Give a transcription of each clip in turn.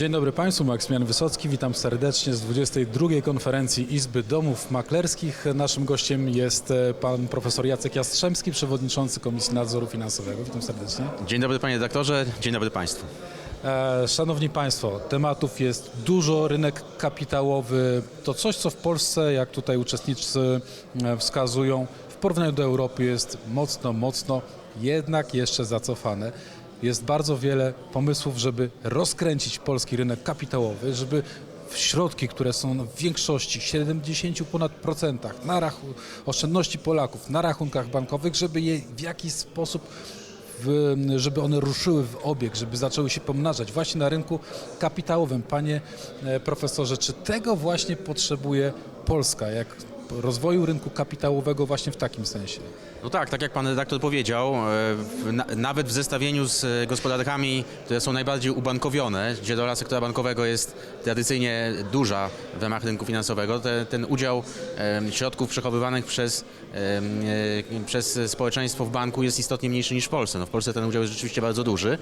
Dzień dobry Państwu, Maksymilian Wysocki, witam serdecznie z 22. konferencji Izby Domów Maklerskich. Naszym gościem jest e, pan profesor Jacek Jastrzębski, przewodniczący Komisji Nadzoru Finansowego. Witam serdecznie. Dzień dobry panie redaktorze, dzień dobry państwu. E, Szanowni Państwo, tematów jest dużo, rynek kapitałowy to coś, co w Polsce, jak tutaj uczestnicy e, wskazują, w porównaniu do Europy jest mocno, mocno jednak jeszcze zacofane. Jest bardzo wiele pomysłów, żeby rozkręcić polski rynek kapitałowy, żeby środki, które są w większości 70 ponad procentach na rachu- oszczędności Polaków na rachunkach bankowych, żeby je w jakiś sposób w, żeby one ruszyły w obieg, żeby zaczęły się pomnażać właśnie na rynku kapitałowym. Panie e, profesorze, czy tego właśnie potrzebuje Polska, jak rozwoju rynku kapitałowego właśnie w takim sensie? No tak, tak jak pan redaktor powiedział, e, nawet w zestawieniu z e, gospodarkami, które są najbardziej ubankowione, gdzie rola sektora bankowego jest tradycyjnie duża w ramach rynku finansowego, te, ten udział środków przechowywanych przez, e, przez społeczeństwo w banku jest istotnie mniejszy niż w Polsce. No, w Polsce ten udział jest rzeczywiście bardzo duży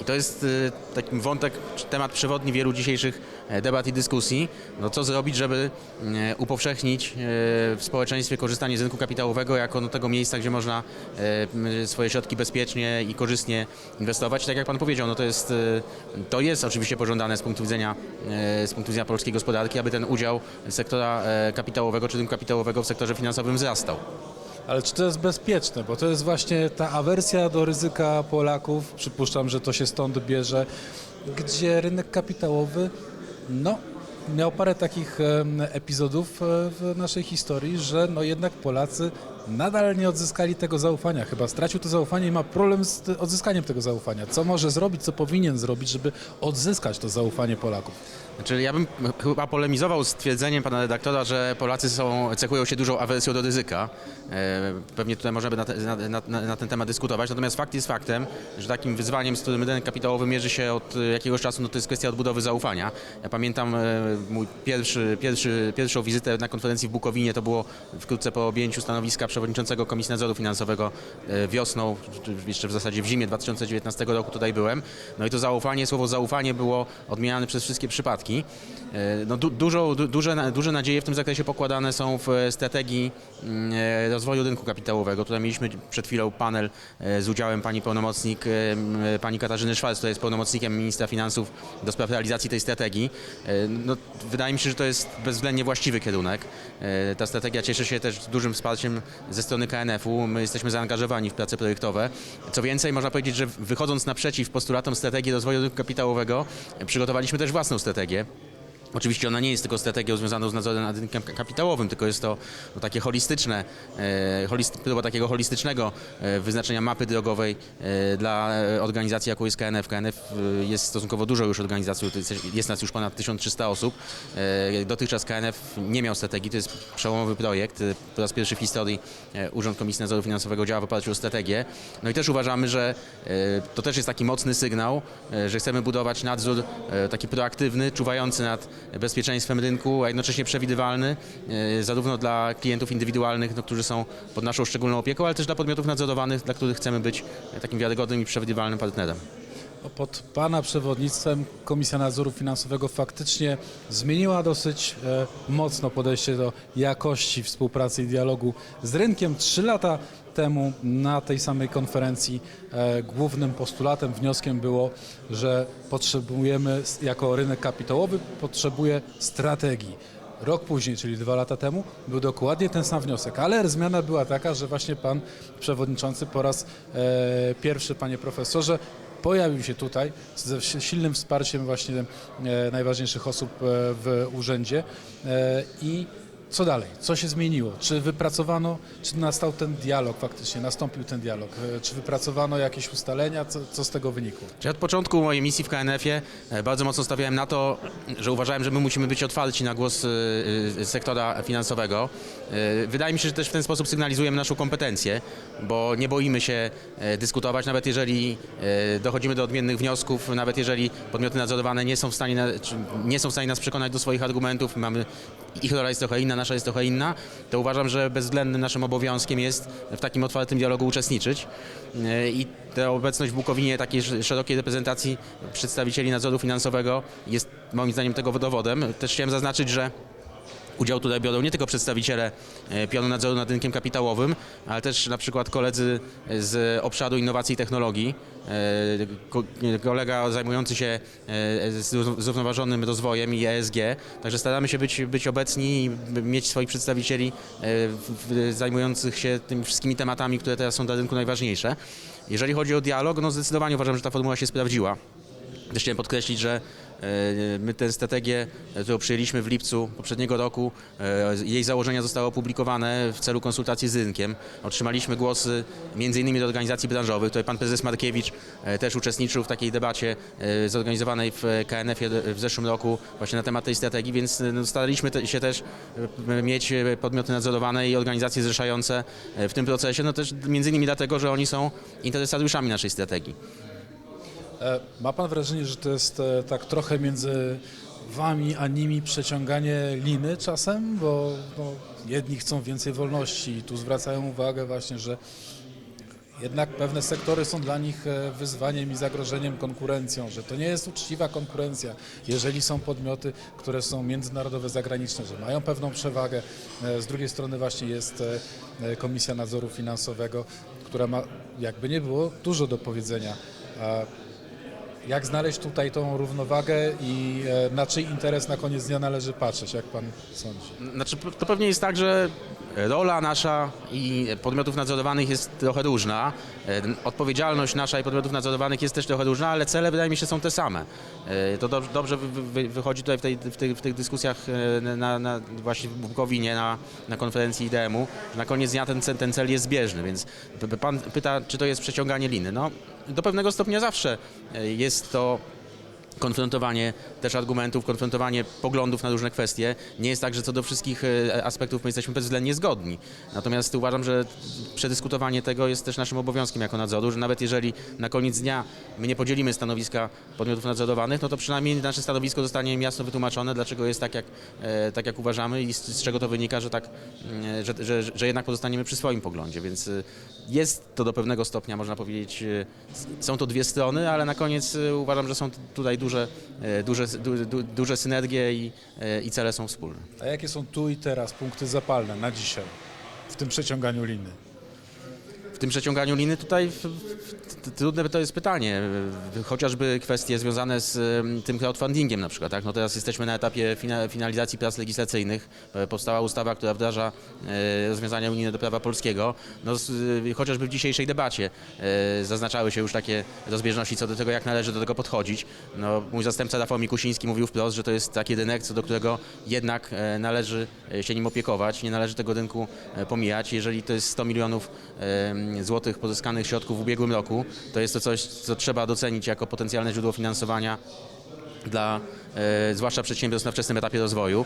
i to jest e, taki wątek, temat przewodni wielu dzisiejszych e, debat i dyskusji. No, co zrobić, żeby e, upowszechnić e, w społeczeństwie korzystanie z rynku kapitałowego jako no, tego miejsca, gdzie można swoje środki bezpiecznie i korzystnie inwestować. Tak jak Pan powiedział, no to jest, to jest oczywiście pożądane z punktu widzenia, z punktu widzenia polskiej gospodarki, aby ten udział sektora kapitałowego czy rynku kapitałowego w sektorze finansowym wzrastał. Ale czy to jest bezpieczne? Bo to jest właśnie ta awersja do ryzyka Polaków, przypuszczam, że to się stąd bierze, gdzie rynek kapitałowy, no, miał parę takich epizodów e, w naszej historii, że no jednak Polacy nadal nie odzyskali tego zaufania. Chyba stracił to zaufanie i ma problem z odzyskaniem tego zaufania. Co może zrobić, co powinien zrobić, żeby odzyskać to zaufanie Polaków? Znaczy, ja bym chyba polemizował z twierdzeniem pana redaktora, że Polacy są, cechują się dużą awersją do ryzyka. E, Pewnie tutaj możemy na, te, na, na, na ten temat dyskutować. Natomiast fakt jest faktem, że takim wyzwaniem, z którym rynek kapitałowy mierzy się od e, jakiegoś czasu, no to jest kwestia odbudowy zaufania. Ja pamiętam e, mój pierwszy, pierwszy, pierwszą wizytę na konferencji w Bukowinie, to było wkrótce po objęciu stanowiska przewodniczącego Komisji Nadzoru Finansowego wiosną, jeszcze w zasadzie w zimie 2019 roku tutaj byłem. No i to zaufanie, słowo zaufanie było odmieniane przez wszystkie przypadki. E, No, du, dużo, du, duże, duże nadzieje w tym zakresie pokładane są w e, strategii mm, e, rozwoju rynku kapitałowego. Tutaj mieliśmy przed chwilą panel z udziałem pani pełnomocnik, pani Katarzyny Szwarc, która jest pełnomocnikiem ministra finansów do spraw realizacji tej strategii. No, wydaje mi się, że to jest bezwzględnie właściwy kierunek. Ta strategia cieszy się też dużym wsparciem ze strony KNF-u. My jesteśmy zaangażowani w prace projektowe. Co więcej, można powiedzieć, że wychodząc naprzeciw postulatom strategii rozwoju rynku kapitałowego, przygotowaliśmy też własną strategię energię Oczywiście ona nie jest tylko strategią związaną z nadzorem nad rynkiem kapitałowym, tylko jest to no, takie holistyczne, e, holist, próba takiego holistycznego e, wyznaczenia mapy drogowej e, dla e, organizacji, jaką jest KNF. KNF e, jest stosunkowo dużo już organizacją, to jest, nas już ponad 1300 osób. E, dotychczas KNF nie miał strategii, to jest przełomowy projekt. E, Po raz pierwszy w historii Urząd Komisji Nadzoru Finansowego działa w oparciu o strategię. No i też uważamy, że e, to też jest taki mocny sygnał, e, że chcemy budować nadzór e, taki proaktywny, czuwający nad bezpieczeństwem rynku, a jednocześnie przewidywalny, e, zarówno dla klientów indywidualnych, no, którzy są pod naszą szczególną opieką, ale też dla podmiotów nadzorowanych, dla których chcemy być e, takim wiarygodnym i przewidywalnym partnerem. No, Pod Pana przewodnictwem Komisja Nadzoru Finansowego faktycznie zmieniła dosyć e, mocno podejście do jakości współpracy i dialogu z rynkiem. Trzy lata temu na tej samej konferencji e, głównym postulatem, wnioskiem było, że potrzebujemy jako rynek kapitałowy potrzebuje strategii. Rok później, czyli dwa lata temu, był dokładnie ten sam wniosek, ale zmiana była taka, że właśnie pan przewodniczący po raz e, pierwszy, panie profesorze, pojawił się tutaj ze si- silnym wsparciem właśnie e, najważniejszych osób w urzędzie i co dalej? Co się zmieniło? Czy wypracowano, czy nastał ten dialog faktycznie, nastąpił ten dialog? E, Czy wypracowano jakieś ustalenia? Co, co z tego wynikło? Od początku mojej misji w KNF-ie e, bardzo mocno stawiałem na to, że uważałem, że my musimy być otwarci na głos e, sektora finansowego. Wydaje mi się, że też w ten sposób sygnalizujemy naszą kompetencję, bo nie boimy się dyskutować, nawet jeżeli dochodzimy do odmiennych wniosków, nawet jeżeli podmioty nadzorowane nie są w stanie, nie są w stanie nas przekonać do swoich argumentów. Mamy ich rola jest trochę inna, nasza jest trochę inna, to uważam, że bezwzględnym naszym obowiązkiem jest w takim otwartym dialogu uczestniczyć. E, I ta obecność w Bukowinie takiej sz- szerokiej reprezentacji przedstawicieli nadzoru finansowego jest moim zdaniem tego dowodem. Też chciałem zaznaczyć, że Udział tutaj biorą nie tylko przedstawiciele e, pionu nadzoru nad rynkiem kapitałowym, ale też na przykład koledzy z obszaru innowacji i technologii, e, ko- kolega zajmujący się e, zró- zrównoważonym rozwojem i ESG. Także staramy się być, być obecni i mieć swoich przedstawicieli e, zajmujących się tymi wszystkimi tematami, które teraz są dla rynku najważniejsze. Jeżeli chodzi o dialog, no zdecydowanie uważam, że ta formuła się sprawdziła. Też chciałem podkreślić, że e, my tę strategię, e, którą przyjęliśmy w lipcu poprzedniego roku, e, jej założenia zostały opublikowane w celu konsultacji z rynkiem. Otrzymaliśmy głosy m.in. do organizacji branżowych. Tutaj pan prezes Markiewicz e, też uczestniczył w takiej debacie e, zorganizowanej w KNF-ie w zeszłym roku właśnie na temat tej strategii, więc e, no, staraliśmy się też e, mieć e, podmioty nadzorowane i organizacje zrzeszające e, w tym procesie, no też m.in. dlatego, że oni są interesariuszami naszej strategii. E, Ma pan wrażenie, że to jest e, tak trochę między wami a nimi przeciąganie liny czasem? Bo no, jedni chcą więcej wolności i tu zwracają uwagę właśnie, że jednak pewne sektory są dla nich e, wyzwaniem i zagrożeniem konkurencją, że to nie jest uczciwa konkurencja, jeżeli są podmioty, które są międzynarodowe, zagraniczne, że mają pewną przewagę. Z drugiej strony właśnie jest Komisja Nadzoru Finansowego, która ma, jakby nie było, dużo do powiedzenia. Jak znaleźć tutaj tą równowagę i e, na czyj interes na koniec dnia należy patrzeć, jak pan sądzi? Znaczy, to pewnie jest tak, że rola nasza i podmiotów nadzorowanych jest trochę różna. E, Odpowiedzialność nasza i podmiotów nadzorowanych jest też trochę różna, ale cele wydaje mi się są te same. E, To dobrze, dobrze wy- wy- wychodzi tutaj w, tej, w, tych, w tych dyskusjach na, na, właśnie w Bukowinie, na, na konferencji IDM-u. Na koniec dnia ten, ten cel jest zbieżny, więc pan pyta, czy to jest przeciąganie liny. No, do pewnego stopnia zawsze e, jest to konfrontowanie też argumentów, konfrontowanie poglądów na różne kwestie. Nie jest tak, że co do wszystkich e, aspektów my jesteśmy bezwzględnie zgodni. Natomiast uważam, że przedyskutowanie tego jest też naszym obowiązkiem jako nadzoru, że nawet jeżeli na koniec dnia my nie podzielimy stanowiska podmiotów nadzorowanych, no to przynajmniej nasze stanowisko zostanie im jasno wytłumaczone, dlaczego jest tak, jak, e, tak, jak uważamy i z, z czego to wynika, że, tak, mm, że, że, że jednak pozostaniemy przy swoim poglądzie. Więc e, jest to do pewnego stopnia, można powiedzieć, są to dwie strony, ale na koniec uważam, że są tutaj duże, e, duże, du, du, duże synergie i, e, i cele są wspólne. A jakie są tu i teraz punkty zapalne na dzisiaj w tym przeciąganiu liny? W tym przeciąganiu liny tutaj w, w, trudne to jest pytanie. Chociażby kwestie związane z tym crowdfundingiem na przykład. Tak? No teraz jesteśmy na etapie fina, finalizacji prac legislacyjnych. E, Powstała ustawa, która wdraża e, rozwiązania unijne do prawa polskiego. No, e, chociażby w dzisiejszej debacie zaznaczały się już takie rozbieżności co do tego, jak należy do tego podchodzić. No, mój zastępca Rafał Mikusiński mówił wprost, że to jest taki rynek, co do którego jednak należy się nim opiekować, nie należy tego rynku pomijać. Jeżeli to jest 100 milionów złotych pozyskanych środków w ubiegłym roku, to jest to coś, co trzeba docenić jako potencjalne źródło finansowania dla e, zwłaszcza przedsiębiorstw na wczesnym etapie rozwoju.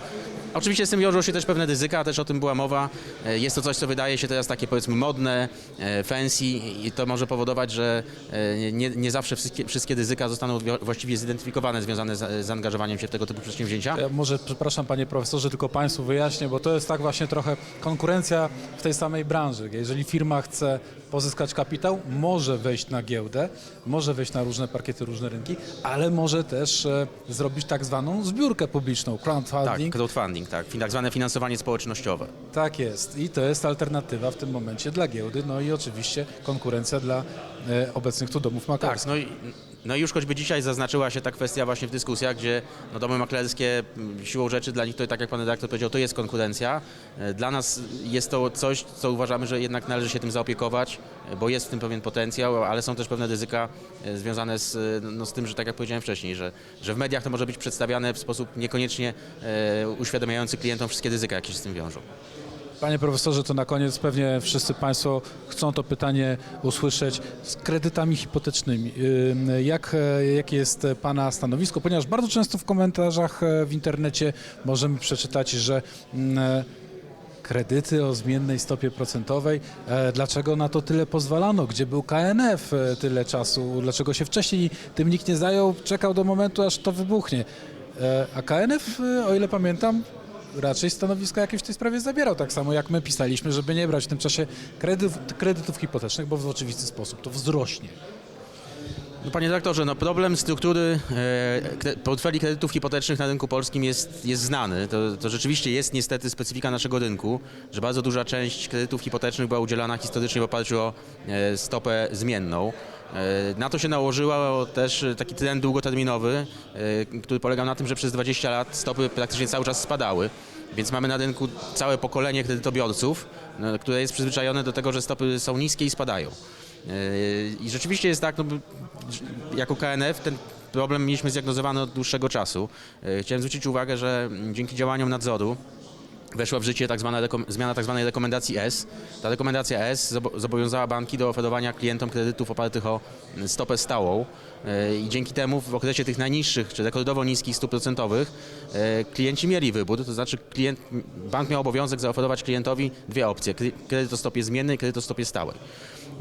Oczywiście z tym wiążą się też pewne ryzyka, też o tym była mowa. E, jest to coś, co wydaje się teraz takie powiedzmy modne, e, fancy i to może powodować, że nie, nie zawsze wszystkie, wszystkie ryzyka zostaną właściwie zidentyfikowane związane z zaangażowaniem się w tego typu przedsięwzięcia. Ja może, przepraszam panie profesorze, tylko państwu wyjaśnię, bo to jest tak właśnie trochę konkurencja w tej samej branży. Jeżeli firma chce pozyskać kapitał, może wejść na giełdę, może wejść na różne parkiety, różne rynki, ale może też zrobić tak zwaną zbiórkę publiczną, Tak, crowdfunding. crowdfunding, tak, tak zwane finansowanie społecznościowe. Tak jest i to jest alternatywa w tym momencie dla giełdy, no i oczywiście konkurencja dla e, obecnych tu domów Tak, maklerskich. no i, no i już choćby dzisiaj zaznaczyła się ta kwestia właśnie w dyskusjach, gdzie no, domy maklerskie m, siłą rzeczy dla nich to tak jak pan redaktor powiedział, to jest konkurencja. E, Dla nas jest to coś, co uważamy, że jednak należy się tym zaopiekować, e, bo jest w tym pewien potencjał, ale są też pewne ryzyka e, związane z, no, z tym, że tak jak powiedziałem wcześniej, że, że w mediach to może być przedstawiane w sposób niekoniecznie uświadamiający klientom wszystkie ryzyka, jakie się z tym wiążą. Panie profesorze, to na koniec pewnie wszyscy Państwo chcą to pytanie usłyszeć z kredytami hipotecznymi. Ym, Jak, e, jakie jest Pana stanowisko? Ponieważ bardzo często w komentarzach e, w internecie możemy przeczytać, że mm, e, kredyty o zmiennej stopie procentowej, dlaczego na to tyle pozwalano? Gdzie był KNF tyle czasu? Dlaczego się wcześniej tym nikt nie zajął? Czekał do momentu, aż to wybuchnie. A KNF, o ile pamiętam, raczej stanowisko jakieś w tej sprawie zabierał, tak samo jak my pisaliśmy, żeby nie brać w tym czasie kredytów, kredytów hipotecznych, bo w oczywisty sposób to wzrośnie. No, panie dyrektorze, no problem struktury e, portfeli kredytów hipotecznych na rynku polskim jest, jest znany. To, to rzeczywiście jest niestety specyfika naszego rynku, że bardzo duża część kredytów hipotecznych była udzielana historycznie w oparciu o e, stopę zmienną. E, Na to się nałożyło też taki trend długoterminowy, e, który polegał na tym, że przez 20 lat stopy praktycznie cały czas spadały. Więc mamy na rynku całe pokolenie kredytobiorców, no, które jest przyzwyczajone do tego, że stopy są niskie i spadają. I rzeczywiście jest tak, no, jako KNF ten problem mieliśmy zdiagnozowany od dłuższego czasu. Chciałem zwrócić uwagę, że dzięki działaniom nadzoru weszła w życie tak zwana zmiana tzw. rekomendacji S. Ta rekomendacja S zobo- zobowiązała banki do oferowania klientom kredytów opartych o mm, stopę stałą Yy, i dzięki temu w okresie tych najniższych czy rekordowo niskich stóp procentowych yy, klienci mieli wybór, to znaczy klient, bank miał obowiązek zaoferować klientowi dwie opcje, kre- kredyt o stopie zmiennej i kredyt o stopie stałej.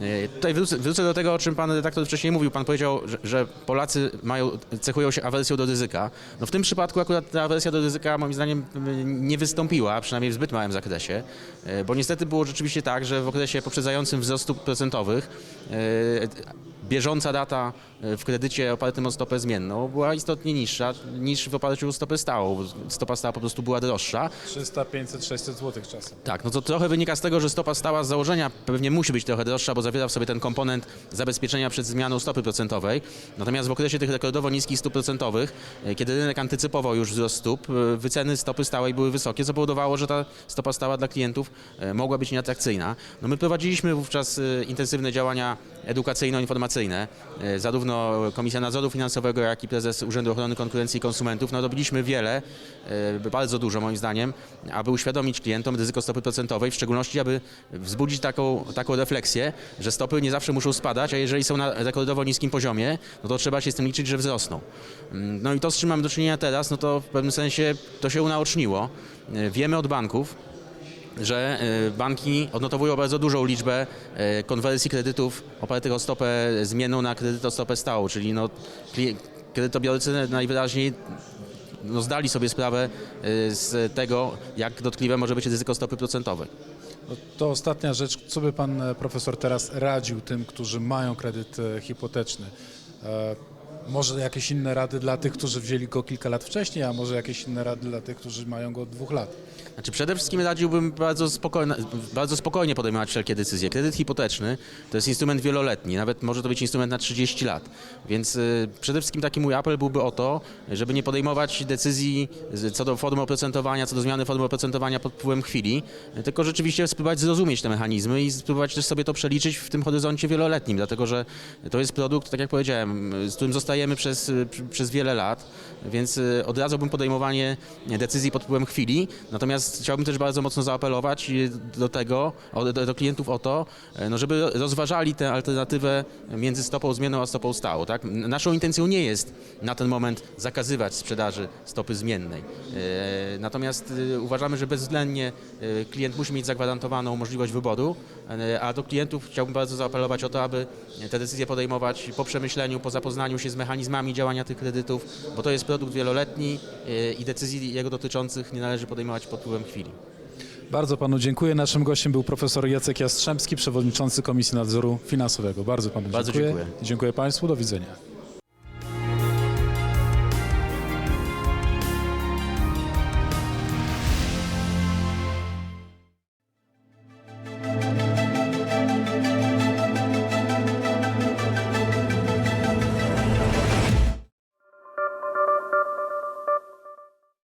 E, Tutaj wrócę, wrócę do tego, o czym pan redaktor wcześniej mówił. Pan powiedział, że, że Polacy mają, cechują się awersją do ryzyka. No w tym przypadku akurat ta awersja do ryzyka moim zdaniem m, nie wystąpiła, przynajmniej w zbyt małym zakresie, e, bo niestety było rzeczywiście tak, że w okresie poprzedzającym wzrost stóp procentowych e, bieżąca data e, w kredycie opartym o stopę zmienną była istotnie niższa niż w oparciu o stopę stałą. Stopa stała po prostu była droższa. 300, 500, 600 zł czasem. Tak, no to trochę wynika z tego, że stopa stała z założenia pewnie musi być trochę droższa, bo zawiera w sobie ten komponent zabezpieczenia przed zmianą stopy procentowej. Natomiast w okresie tych rekordowo niskich stóp procentowych, e, kiedy rynek antycypował już wzrost stóp, e, wyceny stopy stałej były wysokie, co powodowało, że ta stopa stała dla klientów mogła być nieatrakcyjna. No my prowadziliśmy wówczas intensywne działania edukacyjno-informacyjne. E, Zarówno Komisja Nadzoru Finansowego, jak i prezes Urzędu Ochrony Konkurencji i Konsumentów. No robiliśmy wiele, e, bardzo dużo moim zdaniem, aby uświadomić klientom ryzyko stopy procentowej, w szczególności aby wzbudzić taką, taką refleksję, że stopy nie zawsze muszą spadać, a jeżeli są na rekordowo niskim poziomie, no to trzeba się z tym liczyć, że wzrosną. Mm, No i to, z czym mamy do czynienia teraz, no to w pewnym sensie to się unaoczniło. E, Wiemy od banków, że e, banki odnotowują bardzo dużą liczbę e, konwersji kredytów opartych o stopę zmienną na kredyt o stopę stałą, czyli no, kredytobiorcy najwyraźniej no, zdali sobie sprawę e, z tego, jak dotkliwe może być ryzyko stopy procentowej. No to ostatnia rzecz, co by pan e, profesor teraz radził tym, którzy mają kredyt e, hipoteczny? Może jakieś inne rady dla tych, którzy wzięli go kilka lat wcześniej, a może jakieś inne rady dla tych, którzy mają go od dwóch lat? Znaczy przede wszystkim radziłbym bardzo, spokojne, bardzo spokojnie podejmować wszelkie decyzje. Kredyt hipoteczny to jest instrument wieloletni, nawet może to być instrument na 30 lat. Więc y, przede wszystkim taki mój apel byłby o to, żeby nie podejmować decyzji co do formy oprocentowania, co do zmiany formy oprocentowania pod wpływem chwili, tylko rzeczywiście spróbować zrozumieć te mechanizmy i spróbować też sobie to przeliczyć w tym horyzoncie wieloletnim, dlatego że to jest produkt, tak jak powiedziałem, z którym zostajemy przez, przez wiele lat, więc y, odradzałbym podejmowanie decyzji pod wpływem chwili, natomiast chciałbym też bardzo mocno zaapelować y, do tego, do, do klientów o to, no żeby rozważali tę alternatywę między stopą zmienną a stopą stałą. Tak? Naszą intencją nie jest na ten moment zakazywać sprzedaży stopy zmiennej. Natomiast y, uważamy, że bezwzględnie y, klient musi mieć zagwarantowaną możliwość wyboru, a do klientów chciałbym bardzo zaapelować o to, aby te decyzje podejmować po przemyśleniu, po zapoznaniu się z mechanizmami działania tych kredytów, bo to jest produkt wieloletni e, i decyzji jego dotyczących nie należy podejmować pod wpływem chwili. Bardzo panu dziękuję. Naszym gościem był profesor Jacek Jastrzębski, przewodniczący Komisji Nadzoru Finansowego. Bardzo panu Bardzo dziękuję. dziękuję. Dziękuję państwu. Do widzenia.